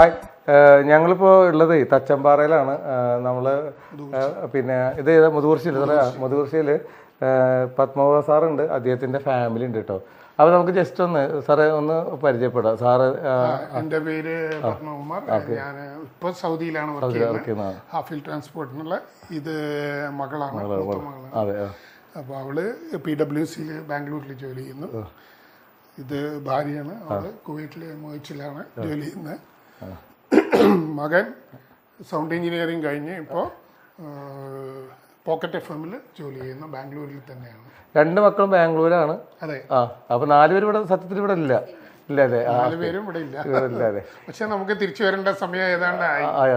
Hi. ഏഹ് ഞങ്ങളിപ്പോ ഉള്ളത് തച്ചമ്പാറയിലാണ്. നമ്മൾ പിന്നെ ഇത് ഏതാ മുതുകുർശിയിൽ മുതുകുർശിയിൽ പത്മവ സാറുണ്ട്. അദ്ദേഹത്തിന്റെ ഫാമിലി ഉണ്ട് കേട്ടോ അപ്പോൾ നമുക്ക് ജസ്റ്റ് ഒന്ന് സാറേ ഒന്ന് പരിചയപ്പെടാം. സാറ് എന്റെ പേര് പത്മകുമാർ. ഞാൻ ഇപ്പോൾ സൗദിയിലാണ് വർക്ക് ചെയ്യുന്നത്. ഹാഫിൽ ട്രാൻസ്പോർട്ടിനുള്ള ഇത് മകളാണ്. അതെ അപ്പോൾ അവൾ പി ഡബ്ല്യു സിയിൽ ബാംഗ്ലൂരിൽ ജോലി ചെയ്യുന്നു. ഇത് ഭാര്യയാണ്. അവൾ കുവൈറ്റിലെ മോയിച്ചിലാണ് ജോലി ചെയ്യുന്നത്. മകൻ സൗണ്ട് എഞ്ചിനീയറിങ് കഴിഞ്ഞ് ഇപ്പോൾ പോക്കറ്റ് എഫ് എമ്മിൽ ജോലി ചെയ്യുന്നു ബാംഗ്ലൂരിൽ തന്നെയാണ്. രണ്ട് മക്കളും ബാംഗ്ലൂരാണ്. അതെ. ആ അപ്പൊ നാലുപേരും ഇവിടെ സത്യത്തിൽ ഇവിടെ ഇല്ല. ഇല്ല അതെ. നാലുപേരും നാല് പേരും ഇവിടെ ഇല്ല. അല്ലേ പക്ഷെ നമുക്ക് തിരിച്ചു വരേണ്ട സമയം ഏതാണ്ട് അതെ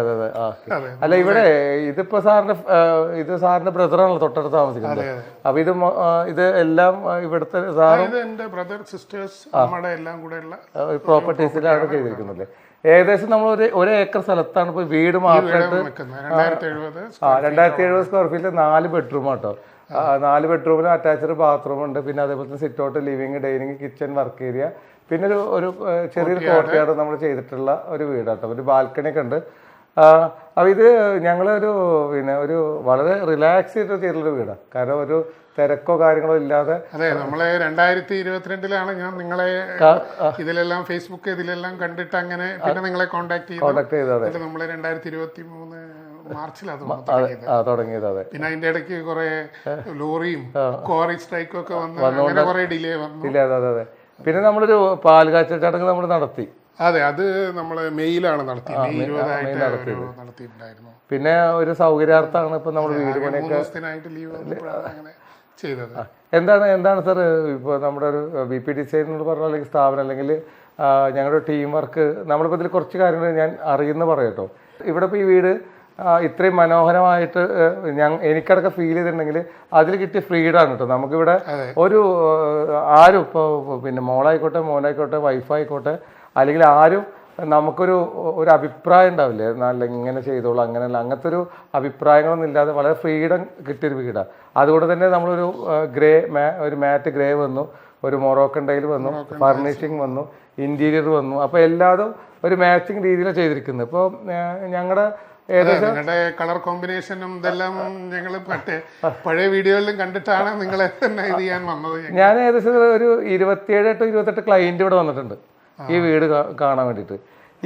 അതെ അല്ല ഇവിടെ ഇതിപ്പോ സാറിന്റെ ഇത് സാറിന്റെ ബ്രദറാണല്ലോ തൊട്ടടുത്ത് താമസിക്കുന്നത്. അതെ അതെ. അപ്പൊ ഇത് ഇത് എല്ലാം ഇവിടുത്തെ സാറും എന്റെ ബ്രദർ സിസ്റ്റേഴ്സ് നമ്മുടെ എല്ലാം കൂടെ ഉള്ള പ്രോപ്പർട്ടീസിലാണ് ചെയ്തിരിക്കുന്നത് ഏകദേശം നമ്മൾ ഒരു ഒരു ഏക്കർ സ്ഥലത്താണ് ഇപ്പൊ വീട് മാത്രമായിട്ട് രണ്ടായിരത്തി എഴുപത് സ്ക്വയർ ഫീറ്റിൽ നാല് ബെഡ്റൂം ആട്ടോ. നാല് ബെഡ്റൂമിന് അറ്റാച്ച്ഡ് ബാത്റൂം ഉണ്ട്. പിന്നെ അതേപോലെ തന്നെ sit out living dining kitchen work area പിന്നെ ഒരു ഒരു ചെറിയൊരു കോർട്ട്യാർഡ് നമ്മൾ ചെയ്തിട്ടുള്ള ഒരു വീടാട്ടോ. ഒരു ബാൽക്കണി ഒക്കെ ഉണ്ട്. ആ, അപ്പൊ ഇത് ഞങ്ങളൊരു പിന്നെ ഒരു വളരെ റിലാക്സ് ചെയ്ത് ചെയ്തിട്ടുള്ള വീടാണ് കാരണം ഒരു തിരക്കോ കാര്യങ്ങളോ ഇല്ലാതെ അതെ നമ്മളെ രണ്ടായിരത്തി ഇരുപത്തിരണ്ടിലാണ് ഞാൻ നിങ്ങളെ ഇതിലെല്ലാം ഫേസ്ബുക്ക് ഇതിലെല്ലാം കണ്ടിട്ട് അങ്ങനെ പിന്നെ നിങ്ങളെ കോൺടാക്ട് ചെയ്തു. കോൺടാക്ട് ചെയ്തത് നമ്മളെ നമ്മൾ രണ്ടായിരത്തി ഇരുപത്തി മൂന്ന് മാർച്ചിലാണ് അതെ തുടങ്ങിയത് അതെ. പിന്നെ അതിന്റെ ഇടയ്ക്ക് കുറെ ലോറിയും കോറി സ്ട്രൈക്കും ഒക്കെ വന്ന് അങ്ങനെ കുറെ ഡിലേ വന്നു. അതെ അതെ അതെ. പിന്നെ നമ്മളൊരു പാൽ കാച്ചൽ ചടങ്ങ് നമ്മൾ നടത്തി. അതെ അത് നമ്മളെ മെയിലാണ് നടത്തിയത്. പിന്നെ ഒരു സൗകര്യാർത്ഥമാണ് ഇപ്പൊ നമ്മൾ വീട് പണിയൊക്കെ ചെയ്തത്. എന്താണ് എന്താണ് സർ ഇപ്പോൾ നമ്മുടെ ഒരു ബി പി ഡിസൈൻ എന്ന് പറഞ്ഞ അല്ലെങ്കിൽ സ്ഥാപനം അല്ലെങ്കിൽ ഞങ്ങളുടെ ടീം വർക്ക് നമ്മളിപ്പോൾ ഇതിൽ കുറച്ച് കാര്യങ്ങൾ ഞാൻ അറിയുന്ന പറയട്ടോ ഇവിടെ ഇപ്പോൾ ഈ വീട് ഇത്രയും മനോഹരമായിട്ട് ഞാൻ എനിക്കടക്കം ഫീൽ ചെയ്തിട്ടുണ്ടെങ്കിൽ അതിൽ കിട്ടിയ ഫ്രീഡാണ് കേട്ടോ. നമുക്കിവിടെ ഒരു ആരും ഇപ്പോൾ പിന്നെ മോളായിക്കോട്ടെ മോനായിക്കോട്ടെ വൈഫായിക്കോട്ടെ അല്ലെങ്കിൽ ആരും നമുക്കൊരു ഒരു അഭിപ്രായം ഉണ്ടാവില്ലേ? നല്ല ഇങ്ങനെ ചെയ്തോളൂ അങ്ങനെയല്ല. അങ്ങനത്തെ ഒരു അഭിപ്രായങ്ങളൊന്നും ഇല്ലാതെ വളരെ ഫ്രീഡം കിട്ടിയൊരു വീടാണ് അതുകൊണ്ട് തന്നെ നമ്മളൊരു ഗ്രേ മാ ഒരു മാറ്റ് ഗ്രേ വന്നു ഒരു മൊറോക്കൻ ടൈൽ വന്നു ഫർണിഷിങ് വന്നു ഇന്റീരിയർ വന്നു. അപ്പോൾ എല്ലാതും ഒരു മാച്ചിങ് രീതിയിലാണ് ചെയ്തിരിക്കുന്നത്. ഇപ്പോൾ ഞങ്ങളുടെ നിങ്ങളുടെ കളർ കോമ്പിനേഷനും ഇതെല്ലാം ഞങ്ങൾ പഴയ വീഡിയോയിലും കണ്ടിട്ടാണ് നിങ്ങളെ തന്നെ ഇത് ചെയ്യാൻ വന്നത് ഞാൻ ഏകദേശം ഒരു ഇരുപത്തിയേഴ് ടു ഇരുപത്തെട്ട് ക്ലയന്റ് ഇവിടെ വന്നിട്ടുണ്ട്. ഈ വീട് കാണാൻ വേണ്ടിയിട്ട്.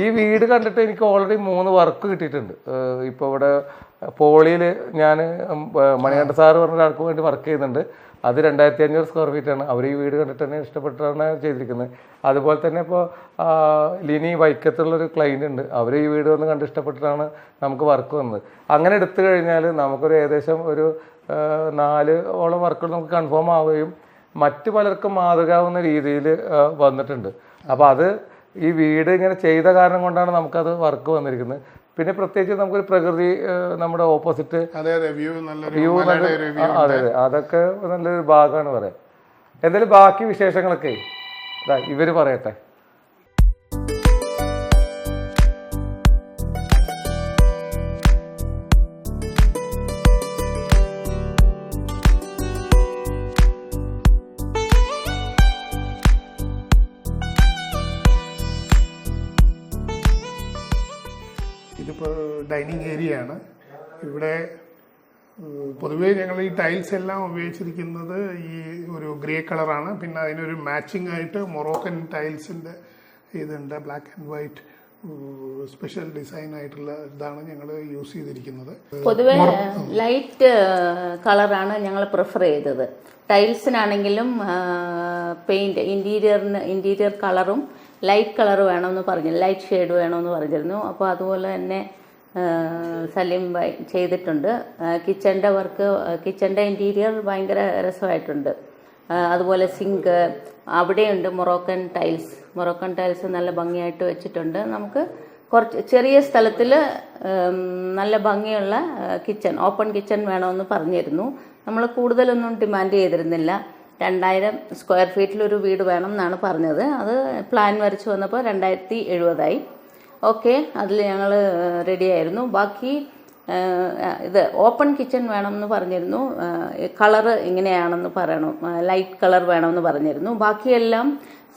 ഈ വീട് കണ്ടിട്ട് എനിക്ക് ഓൾറെഡി മൂന്ന് വർക്ക് കിട്ടിയിട്ടുണ്ട്. ഇപ്പോൾ ഇപ്പൊ ഇവിടെ പോളിയിൽ ഞാൻ മണികണ്ഠ സാറ് പറഞ്ഞ ഒരാൾക്ക് വേണ്ടി വർക്ക് ചെയ്യുന്നുണ്ട്. അത് രണ്ടായിരത്തി അഞ്ഞൂറ് സ്ക്വയർ ആണ്. അവർ ഈ വീട് കണ്ടിട്ട് തന്നെ ഇഷ്ടപ്പെട്ടാണ് ചെയ്തിരിക്കുന്നത്. അതുപോലെ തന്നെ ഇപ്പോൾ ലിനി വൈക്കത്തുള്ളൊരു ക്ലൈന്റ് ഉണ്ട്. അവർ ഈ വീട് വന്ന് കണ്ട് ഇഷ്ടപ്പെട്ടിട്ടാണ് നമുക്ക് വർക്ക് വന്നത്. അങ്ങനെ എടുത്തു കഴിഞ്ഞാൽ നമുക്കൊരു ഏകദേശം ഒരു നാല് ഓളം വർക്കുകൾ നമുക്ക് കൺഫേം ആവുകയും മറ്റു പലർക്കും മാതൃകാവുന്ന രീതിയിൽ വന്നിട്ടുണ്ട്. അപ്പോൾ അത് ഈ വീട് ഇങ്ങനെ ചെയ്ത കാരണം കൊണ്ടാണ് നമുക്കത് വർക്ക് വന്നിരിക്കുന്നത്. പിന്നെ പ്രത്യേകിച്ച് നമുക്കൊരു പ്രകൃതി നമ്മുടെ ഓപ്പോസിറ്റ് അതെ അതെ വ്യൂ അതെ അതെ. അതൊക്കെ നല്ലൊരു ഭാഗമാണ് പറയാം. എന്തായാലും ബാക്കി വിശേഷങ്ങളൊക്കെ ഇതാ ഇവർ പറയട്ടെ. ഇതിപ്പോൾ ഡൈനിങ് ഏരിയ ആണ് ഇവിടെ പൊതുവേ ഞങ്ങൾ ഈ ടൈൽസ് എല്ലാം ഉപയോഗിച്ചിരിക്കുന്നത് ഈ ഒരു ഗ്രേ കളറാണ്. പിന്നെ അതിനൊരു മാച്ചിങ് ആയിട്ട് മൊറോക്കൻ ടൈൽസിന്റെ ഇതുണ്ട്. Black and white special design ആയിട്ടുള്ള ഇതാണ് ഞങ്ങൾ യൂസ് ചെയ്തിരിക്കുന്നത്. പൊതുവെ ലൈറ്റ് കളറാണ് ഞങ്ങൾ പ്രിഫർ ചെയ്തത്. ടൈൽസിനാണെങ്കിലും പെയിന്റ് ഇന്റീരിയറിന് ഇന്റീരിയർ കളറും ലൈറ്റ് കളർ വേണമെന്ന് പറഞ്ഞു ലൈറ്റ് ഷെയ്ഡ് വേണമെന്ന് പറഞ്ഞിരുന്നു. അപ്പോൾ അതുപോലെ തന്നെ സലീം ബൈ ചെയ്തിട്ടുണ്ട്. കിച്ചന്റെ വർക്ക് കിച്ചന്റെ ഇന്റീരിയർ ഭയങ്കര രസമായിട്ടുണ്ട്. അതുപോലെ സിങ്ക് അവിടെയുണ്ട് മൊറോക്കൻ ടൈൽസ്. മൊറോക്കൻ ടൈൽസ് നല്ല ഭംഗിയായിട്ട് വെച്ചിട്ടുണ്ട്. നമുക്ക് കുറച്ച് ചെറിയ സ്ഥലത്തിൽ നല്ല ഭംഗിയുള്ള കിച്ചൺ ഓപ്പൺ കിച്ചൺ വേണമെന്ന് പറഞ്ഞിരുന്നു. നമ്മൾ കൂടുതലൊന്നും ഡിമാൻഡ് ചെയ്തിരുന്നില്ല. രണ്ടായിരം സ്ക്വയർ ഫീറ്റിലൊരു വീട് വേണം എന്നാണ് പറഞ്ഞത്. അത് പ്ലാൻ വരച്ച് വന്നപ്പോൾ രണ്ടായിരത്തി എഴുപതായി. ഓക്കെ അതിൽ ഞങ്ങൾ റെഡിയായിരുന്നു ബാക്കി ഇത് ഓപ്പൺ കിച്ചൺ വേണമെന്ന് പറഞ്ഞിരുന്നു. കളറ് ഇങ്ങനെയാണെന്ന് പറയണം. ലൈറ്റ് കളർ വേണമെന്ന് പറഞ്ഞിരുന്നു. ബാക്കിയെല്ലാം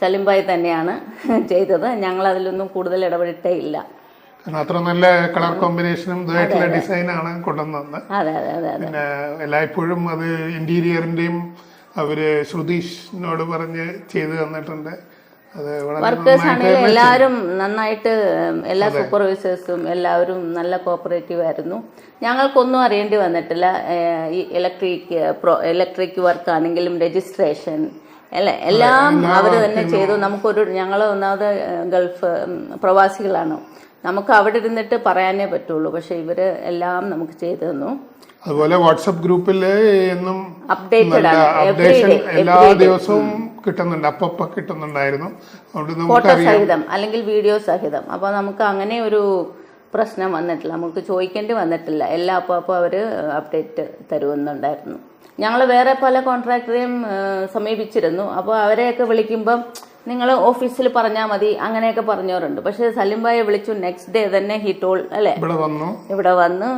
സലിംബായി തന്നെയാണ് ചെയ്തത്. ഞങ്ങൾ അതിലൊന്നും കൂടുതൽ ഇടപെട്ടേ ഇല്ല. കാരണം അത്ര നല്ല കളർ കോമ്പിനേഷനും ഇതായിട്ടുള്ള ഡിസൈനാണ് കൊണ്ടുവന്നത്. അതെ അതെ അതെ അതെ. പിന്നെ എല്ലായ്പ്പോഴും അത് ഇന്റീരിയറിന്റെയും അവർ ശ്രുതീഷിനോട് പറഞ്ഞ് ചെയ്തു തന്നിട്ടുണ്ട്. അത് വർക്കേഴ്സ് ആണെങ്കിലും എല്ലാവരും നന്നായിട്ട് എല്ലാ സൂപ്പർവൈസേഴ്സും എല്ലാവരും നല്ല കോപ്പറേറ്റീവ് ആയിരുന്നു. ഞങ്ങൾക്കൊന്നും അറിയേണ്ടി വന്നിട്ടില്ല. ഈ ഇലക്ട്രിക് ഇലക്ട്രിക് വർക്ക് ആണെങ്കിലും രജിസ്ട്രേഷൻ അല്ല? എല്ലാം അവർ തന്നെ ചെയ്തു. നമുക്കൊരു ഞങ്ങൾ ഒന്നാമത് ഗൾഫ് പ്രവാസികളാണ്. നമുക്ക് അവിടെ ഇരുന്നിട്ട് പറയാനേ പറ്റുള്ളൂ. പക്ഷെ ഇവർ എല്ലാം നമുക്ക് ചെയ്തു തന്നു. അതുപോലെ വാട്സപ്പ് ഗ്രൂപ്പിൽ എന്നും നല്ല അപ്ഡേഷൻ എല്ലാ ദിവസവും കിട്ടുന്നുണ്ട്. അപ്പപ്പ കിട്ടുന്നുണ്ടായിരുന്നു. അതുകൊണ്ട് ഫോട്ടോ നമുക്കറിയാം സഹിതം അല്ലെങ്കിൽ വീഡിയോ സഹിതം. അപ്പോൾ നമുക്ക് അങ്ങനെ ഒരു പ്രശ്നം വന്നിട്ടില്ല. നമുക്ക് ചോദിക്കേണ്ടി വന്നിട്ടില്ല. എല്ലാ അപ്പോൾ അപ്പോൾ അവർ അപ്ഡേറ്റ് തരുമെന്നുണ്ടായിരുന്നു. ഞങ്ങൾ വേറെ പല കോൺട്രാക്ടറെയും സമീപിച്ചിരുന്നു. അപ്പോൾ അവരെയൊക്കെ വിളിക്കുമ്പം നിങ്ങൾ ഓഫീസിൽ പറഞ്ഞാൽ മതി അങ്ങനെയൊക്കെ പറഞ്ഞവരുണ്ട്. പക്ഷേ സലിംബായെ വിളിച്ചു നെക്സ്റ്റ് ഡേ തന്നെ ഹി ടോൾ അല്ലേ? ഇവിടെ വന്നു. ഇവിടെ വന്ന്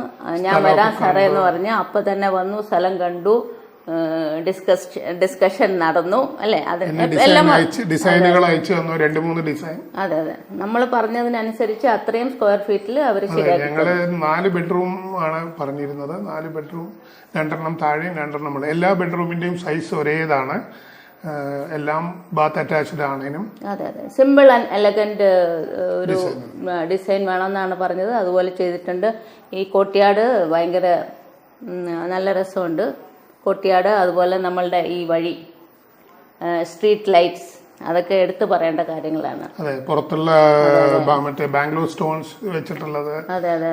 ഞാൻ വരാം സാറേ എന്ന് പറഞ്ഞ് അപ്പൊ തന്നെ വന്നു സ്ഥലം കണ്ടു ഡിസ്കസ് ഡിസ്കഷൻ നടന്നു അല്ലെ? എല്ലാം ഡിസൈനുകൾ അയച്ചു തന്നു രണ്ട് മൂന്ന് ഡിസൈൻ അതെ അതെ. നമ്മൾ പറഞ്ഞതിനനുസരിച്ച് അത്രയും സ്ക്വയർ ഫീറ്റിൽ അവർ ശരിയാക്കി ഞങ്ങൾ നാല് ബെഡ്റൂം ആണ് പറഞ്ഞിരുന്നത്. നാല് ബെഡ്റൂം രണ്ടെണ്ണം താഴെയും രണ്ടെണ്ണം എല്ലാ ബെഡ്റൂമിന്റെയും സൈസ് ഒരേതാണ്. എല്ലാം ബാത്ത് അറ്റാച്ച്ഡ് ആണേനും അതെ അതെ. സിമ്പിൾ ആൻഡ് എലഗന്റ് ഒരു ഡിസൈൻ വേണമെന്നാണ് പറഞ്ഞത്. അതുപോലെ ചെയ്തിട്ടുണ്ട്. ഈ കോട്ടിയാട് ഭയങ്കര നല്ല രസമുണ്ട്. കോട്ടിയാട് അതുപോലെ നമ്മളുടെ ഈ വഴി സ്ട്രീറ്റ് ലൈറ്റ്സ് അതൊക്കെ എടുത്തു പറയേണ്ട കാര്യങ്ങളാണ്. അതെ പുറത്തുള്ള മറ്റേ ബാംഗ്ലൂർ സ്റ്റോൺസ് വെച്ചിട്ടുള്ളത്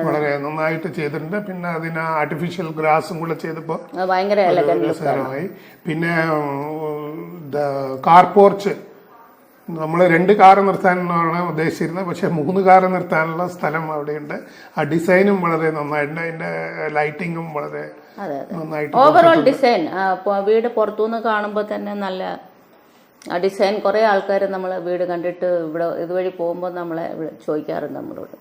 വളരെ നന്നായിട്ട് ചെയ്തിട്ടുണ്ട്. പിന്നെ അതിന് ആർട്ടിഫിഷ്യൽ ഗ്രാസും കൂടെ ചെയ്തപ്പോൾ ഭയങ്കര രസകരമായി. പിന്നെ കാർ പോർച്ച്. നമ്മൾ രണ്ട് കാർ നിർത്താനാണ് ഉദ്ദേശിച്ചിരുന്നത്. പക്ഷെ മൂന്ന് കാർ നിർത്താനുള്ള സ്ഥലം അവിടെയുണ്ട്. ആ ഡിസൈനും വളരെ നന്നായിട്ടുണ്ട്. അതിന്റെ ലൈറ്റിങ്ങും വളരെ നന്നായിട്ട് ഓവറോൾ ഡിസൈൻ വീട് പുറത്തുനിന്ന് കാണുമ്പോൾ തന്നെ നല്ല ആ ഡിസൈൻ കുറേ ആൾക്കാർ നമ്മൾ വീട് കണ്ടിട്ട് ഇവിടെ ഇതുവഴി പോകുമ്പോൾ നമ്മളെ ചോദിക്കാറുണ്ട് നമ്മളോട്.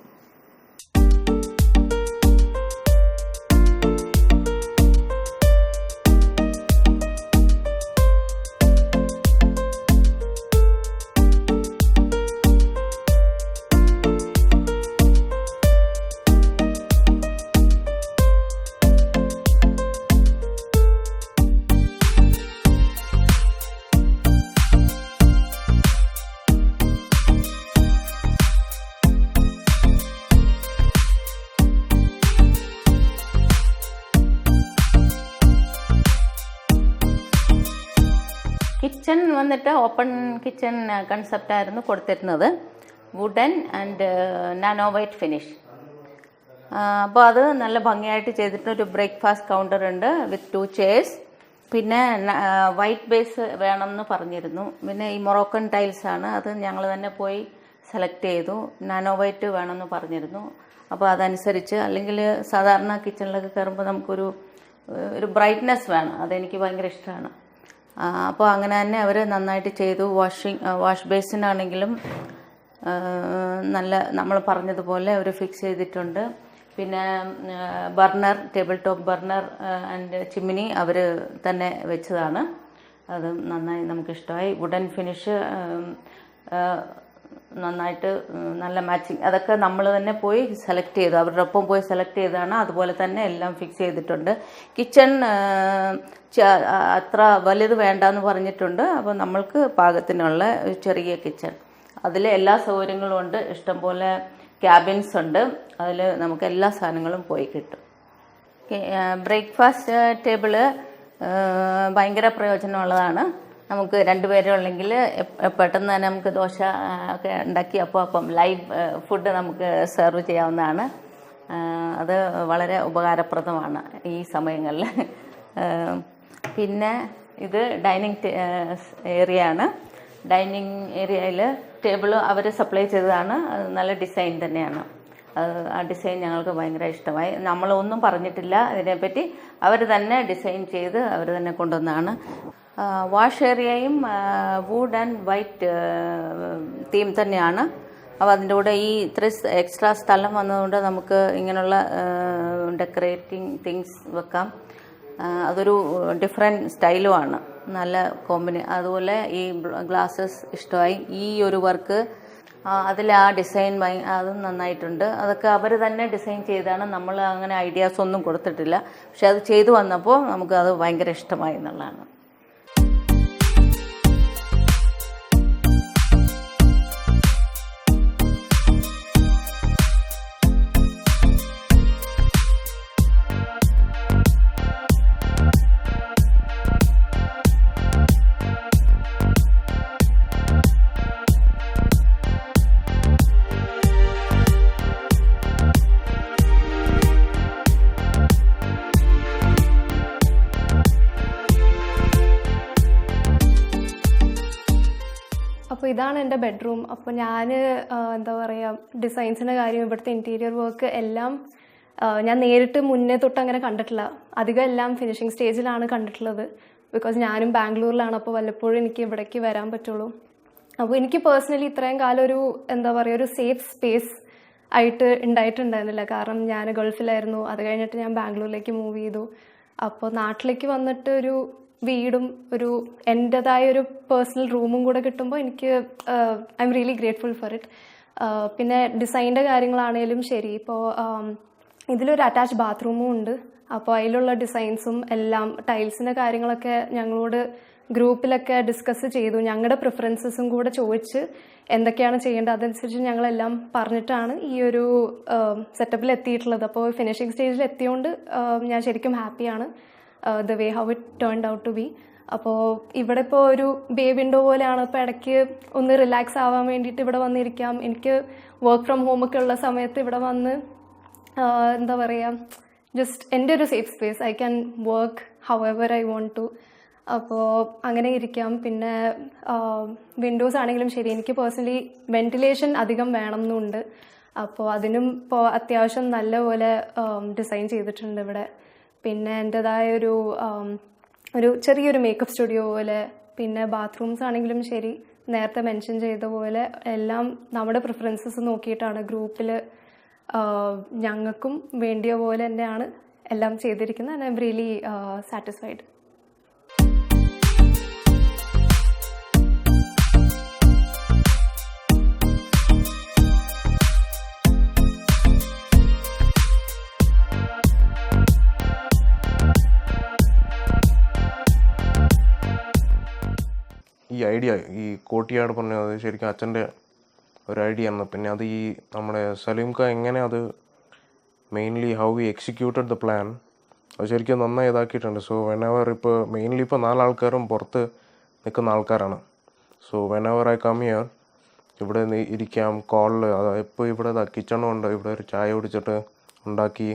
വന്നിട്ട് ഓപ്പൺ കിച്ചൺ കൺസെപ്റ്റ് ആയിരുന്നു കൊടുത്തിരുന്നത്. Wooden and nano white finish അപ്പോൾ അത് നല്ല ഭംഗിയായിട്ട് ചെയ്തിട്ട് ഒരു ബ്രേക്ക്ഫാസ്റ്റ് കൗണ്ടർ ഉണ്ട് വിത്ത് ടു ചെയർസ് പിന്നെ വൈറ്റ് ബേസ് വേണമെന്ന് പറഞ്ഞിരുന്നു. പിന്നെ ഈ മൊറോക്കൻ ടൈൽസ് ആണ്. അത് ഞങ്ങൾ തന്നെ പോയി സെലക്ട് ചെയ്തു. നാനോ വൈറ്റ് വേണമെന്ന് പറഞ്ഞിരുന്നു. അപ്പോൾ അതനുസരിച്ച് അല്ലെങ്കിൽ സാധാരണ കിച്ചണിലൊക്കെ കയറുമ്പോൾ നമുക്കൊരു ഒരു ബ്രൈറ്റ്നെസ് വേണം. അതെനിക്ക് ഭയങ്കര ഇഷ്ടമാണ് അപ്പോൾ അങ്ങനെ തന്നെ അവർ നന്നായിട്ട് ചെയ്തു. വാഷിംഗ് വാഷ് ബേസിനാണെങ്കിലും നല്ല നമ്മൾ പറഞ്ഞതുപോലെ അവർ ഫിക്സ് ചെയ്തിട്ടുണ്ട്. പിന്നെ burner table top burner and chimney അവർ തന്നെ വെച്ചതാണ്. അത് നന്നായി നമുക്കിഷ്ടമായി. വുഡൻ ഫിനിഷ് നന്നായിട്ട് നല്ല മാച്ചിങ്. അതൊക്കെ നമ്മൾ തന്നെ പോയി സെലക്ട് ചെയ്തു. അവരുടെ ഒപ്പം പോയി സെലക്ട് ചെയ്തതാണ്. അതുപോലെ തന്നെ എല്ലാം ഫിക്സ് ചെയ്തിട്ടുണ്ട്. കിച്ചൺ അത്ര വലുത് വേണ്ടെന്ന് പറഞ്ഞിട്ടുണ്ട്. അപ്പോൾ നമ്മൾക്ക് പാകത്തിനുള്ള ചെറിയ കിച്ചൺ. അതിൽ എല്ലാ സൗകര്യങ്ങളും ഉണ്ട്. ഇഷ്ടംപോലെ ക്യാബിൻസ് ഉണ്ട്. അതിൽ നമുക്ക് എല്ലാ സാധനങ്ങളും പോയി കിട്ടും. ബ്രേക്ക്ഫാസ്റ്റ് ടേബിൾ ഭയങ്കര പ്രയോജനമുള്ളതാണ്. നമുക്ക് രണ്ടുപേരുള്ളെങ്കിൽ പെട്ടെന്ന് തന്നെ നമുക്ക് ദോശ ഒക്കെ ഉണ്ടാക്കി. അപ്പോൾ അപ്പം ലൈവ് ഫുഡ് നമുക്ക് സെർവ് ചെയ്യാവുന്നതാണ്. അത് വളരെ ഉപകാരപ്രദമാണ് ഈ സമയങ്ങളിൽ പിന്നെ ഇത് ഡൈനിങ് ഏരിയ ആണ് ഡൈനിങ് ഏരിയയിൽ ടേബിൾ അവർ സപ്ലൈ ചെയ്തതാണ്. നല്ല ഡിസൈൻ തന്നെയാണ്. ആ ഡിസൈൻ ഞങ്ങൾക്ക് ഭയങ്കര ഇഷ്ടമായി. നമ്മളൊന്നും പറഞ്ഞിട്ടില്ല ഇതിനെപ്പറ്റി. അവർ തന്നെ ഡിസൈൻ ചെയ്ത് അവർ തന്നെ കൊണ്ടുവന്നതാണ്. വാഷ് ഏരിയയും വുഡ് ആൻഡ് വൈറ്റ് തീം തന്നെയാണ്. അപ്പോൾ അതിന്റെ കൂടെ ഈ ഇത്ര എക്സ്ട്രാ സ്ഥലം വന്നതുകൊണ്ട് നമുക്ക് ഇങ്ങനെയുള്ള ഡെക്കറേറ്റിംഗ് തിങ്സ് വെക്കാം. അതൊരു ഡിഫറെന്റ് സ്റ്റൈലുമാണ് നല്ല കോമ്പിനി അതുപോലെ ഈ ഗ്ലാസ്സസ് ഇഷ്ടമായി. ഈ ഒരു വർക്ക് അതിൽ ആ ഡിസൈൻ അതും നന്നായിട്ടുണ്ട്. അതൊക്കെ അവർ തന്നെ ഡിസൈൻ ചെയ്താണ്. നമ്മൾ അങ്ങനെ ഐഡിയാസ് ഒന്നും കൊടുത്തിട്ടില്ല. പക്ഷെ അത് ചെയ്തു വന്നപ്പോൾ നമുക്ക് അത് ഭയങ്കര ഇഷ്ടമായി എന്നുള്ളതാണ്. ഇതാണ് എന്റെ ബെഡ്റൂം. അപ്പോൾ ഞാൻ എന്താ പറയുക ഡിസൈൻസിന്റെ കാര്യം ഇവിടുത്തെ ഇന്റീരിയർ വർക്ക് എല്ലാം ഞാൻ നേരിട്ട് മുന്നേ തൊട്ട് അങ്ങനെ കണ്ടിട്ടില്ല. അധികം എല്ലാം ഫിനിഷിങ് സ്റ്റേജിലാണ് കണ്ടിട്ടുള്ളത്. ബിക്കോസ് ഞാനും ബാംഗ്ലൂരിലാണ് അപ്പോൾ വല്ലപ്പോഴും എനിക്ക് ഇവിടേക്ക് വരാൻ പറ്റുള്ളൂ. അപ്പോൾ എനിക്ക് പേഴ്സണലി ഇത്രയും കാലം ഒരു എന്താ പറയുക ഒരു സേഫ് സ്പേസ് ആയിട്ട് ഉണ്ടായിട്ടുണ്ടായിരുന്നില്ല. കാരണം ഞാൻ ഗൾഫിലായിരുന്നു. അത് കഴിഞ്ഞിട്ട് ഞാൻ ബാംഗ്ലൂരിലേക്ക് മൂവ് ചെയ്തു. അപ്പോൾ നാട്ടിലേക്ക് വന്നിട്ട് ഒരു വീടും ഒരു എന്റെതായ ഒരു പേഴ്സണൽ റൂമും കൂടെ കിട്ടുമ്പോൾ എനിക്ക് I'm really grateful for it പിന്നെ ഡിസൈന്റെ കാര്യങ്ങളാണേലും ശരി. ഇപ്പോൾ ഇതിലൊരു അറ്റാച്ച് ബാത്റൂമും ഉണ്ട്. അപ്പോൾ അതിലുള്ള ഡിസൈൻസും എല്ലാം ടൈൽസിന്റെ കാര്യങ്ങളൊക്കെ ഞങ്ങളോട് ഗ്രൂപ്പിലൊക്കെ ഡിസ്കസ് ചെയ്തു. ഞങ്ങളുടെ പ്രിഫറൻസസും കൂടെ ചോദിച്ച് എന്തൊക്കെയാണ് ചെയ്യേണ്ടത് അതനുസരിച്ച് ഞങ്ങളെല്ലാം പറഞ്ഞിട്ടാണ് ഈ ഒരു സെറ്റപ്പിൽ എത്തിയിട്ടുള്ളത്. അപ്പോൾ ഫിനിഷിംഗ് സ്റ്റേജിൽ എത്തിയോണ്ട് ഞാൻ ശരിക്കും ഹാപ്പിയാണ് the way how it turned out to be അപ്പോൾ ഇവിടെ ഇപ്പോൾ ഒരു ബേ വിൻഡോ പോലെയാണ്. ഇപ്പോൾ ഇടയ്ക്ക് ഒന്ന് റിലാക്സ് ആവാൻ വേണ്ടിയിട്ട് ഇവിടെ വന്നിരിക്കാം. എനിക്ക് വർക്ക് ഫ്രം ഹോം ഒക്കെ ഉള്ള സമയത്ത് ഇവിടെ വന്ന് എന്താ പറയുക ജസ്റ്റ് എന്റെ ഒരു safe space I can work however I want to അപ്പോൾ അങ്ങനെ ഇരിക്കാം. പിന്നെ വിൻഡോസ് ആണെങ്കിലും ശരി. എനിക്ക് പേഴ്സണലി വെന്റിലേഷൻ അധികം വേണം എന്നുണ്ട് അപ്പോൾ അതിനും ഇപ്പോൾ അത്യാവശ്യം നല്ലപോലെ ഡിസൈൻ ചെയ്തിട്ടുണ്ട് ഇവിടെ. പിന്നെ എന്റെതായ ഒരു ഒരു ചെറിയൊരു മേക്കപ്പ് സ്റ്റുഡിയോ പോലെ പിന്നെ ബാത്റൂംസ് ആണെങ്കിലും ശരി നേരത്തെ മെൻഷൻ ചെയ്ത പോലെ എല്ലാം നമ്മുടെ പ്രിഫറൻസസ് നോക്കിയിട്ടാണ് ഗ്രൂപ്പിൽ ഞങ്ങൾക്കും വേണ്ടിയ പോലെ തന്നെയാണ് എല്ലാം ചെയ്തിരിക്കുന്നത്. ഐ എം റിയലി സാറ്റിസ്ഫൈഡ് ഈ ഐഡിയ ഈ കോട്ടിയാട് പറഞ്ഞത് ശരിക്കും അച്ഛന്റെ ഒരു ഐഡിയ ആണ്. പിന്നെ അത് ഈ നമ്മുടെ സലീം ഖാൻ എങ്ങനെ അത് mainly how we executed the plan അത് ശരിക്കും നന്നായി ഇതാക്കിയിട്ടുണ്ട്. സോ വെൻ അവർ ഇപ്പോൾ മെയിൻലി ഇപ്പോൾ നാലാൾക്കാരും പുറത്ത് നിൽക്കുന്ന ആൾക്കാരാണ്. സോ വെൻ അവർ ഐ കം ഇയർ ഇവിടെ ഇരിക്കാം കോളിൽ ഇപ്പോൾ ഇവിടെ കിച്ചണും ഉണ്ട്. ഇവിടെ ഒരു ചായ കുടിച്ചിട്ട് ഉണ്ടാക്കി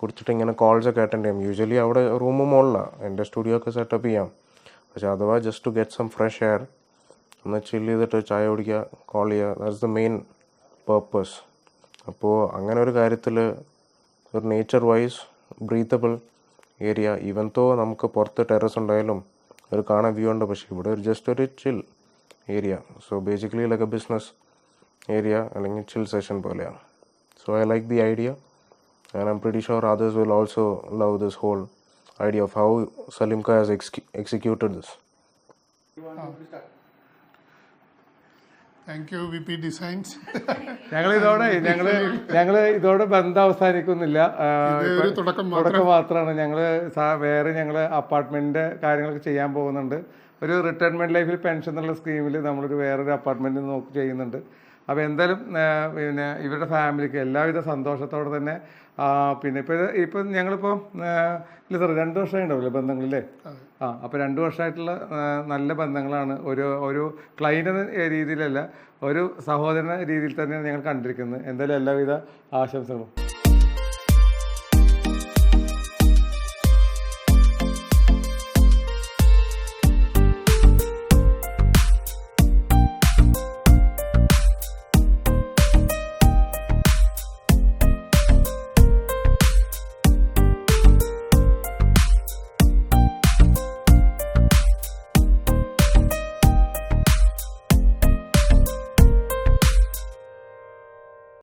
കുടിച്ചിട്ട് ഇങ്ങനെ കോൾസൊക്കെ അറ്റൻഡ് ചെയ്യാം. യൂഷ്വലി അവിടെ റൂം മുകളിലാണ് എന്റെ സ്റ്റുഡിയോ ഒക്കെ സെറ്റപ്പ് ചെയ്യാം. പക്ഷെ അഥവാ just to get some fresh air ഒന്ന് ചില്ല് ചെയ്തിട്ട് ചായ കുടിക്കുക കോൾ ചെയ്യുക. ദാറ്റ്സ് ദ മെയിൻ പേർപ്പസ് അപ്പോൾ അങ്ങനെ ഒരു കാര്യത്തിൽ ഒരു nature wise breathable area even though നമുക്ക് പുറത്ത് ടെറസ് ഉണ്ടായാലും ഒരു കാണാൻ വ്യൂ ഉണ്ട് പക്ഷേ ഇവിടെ ഒരു ജസ്റ്റ് ഒരു chill area so basically like a business area അല്ലെങ്കിൽ ചിൽ സെഷൻ പോലെയാണ്. So I like the idea and I'm pretty sure others will also love this whole idea of how Salim has ex- executed this. Thank you V P designs ഞങ്ങൾ ഇതോടെ ഞങ്ങൾ ഞങ്ങൾ ഇതോടെ ബന്ധം അവസാനിക്കുന്നില്ല. തുടക്കം മാത്രം. തുടക്കം മാത്രമാണ് ഞങ്ങൾ വേറെ ഞങ്ങൾ അപ്പാർട്ട്മെന്റിന്റെ കാര്യങ്ങളൊക്കെ ചെയ്യാൻ പോകുന്നുണ്ട്. ഒരു റിട്ടയർമെന്റ് ലൈഫിൽ പെൻഷൻ എന്നുള്ള സ്കീമിൽ നമ്മളൊരു വേറൊരു അപ്പാർട്ട്മെന്റ് നോക്കി ചെയ്യുന്നുണ്ട്. അപ്പോൾ എന്തായാലും പിന്നെ ഇവരുടെ ഫാമിലിക്ക് എല്ലാവിധ സന്തോഷത്തോടെ തന്നെ പിന്നെ ഇപ്പോൾ ഇപ്പൊ ഇപ്പം ഞങ്ങളിപ്പോൾ ഇല്ല സാർ രണ്ട് വർഷമായി ഉണ്ടാവില്ലേ ബന്ധങ്ങളില്ലേ ആ അപ്പോൾ രണ്ട് വർഷമായിട്ടുള്ള നല്ല ബന്ധങ്ങളാണ് ഒരു ഒരു ക്ലൈന്റ് എന്ന രീതിയിലല്ല ഒരു സഹോദരന രീതിയിൽ തന്നെയാണ് ഞങ്ങൾ കണ്ടിരിക്കുന്നത്. എന്തായാലും എല്ലാവിധ ആശംസകളും.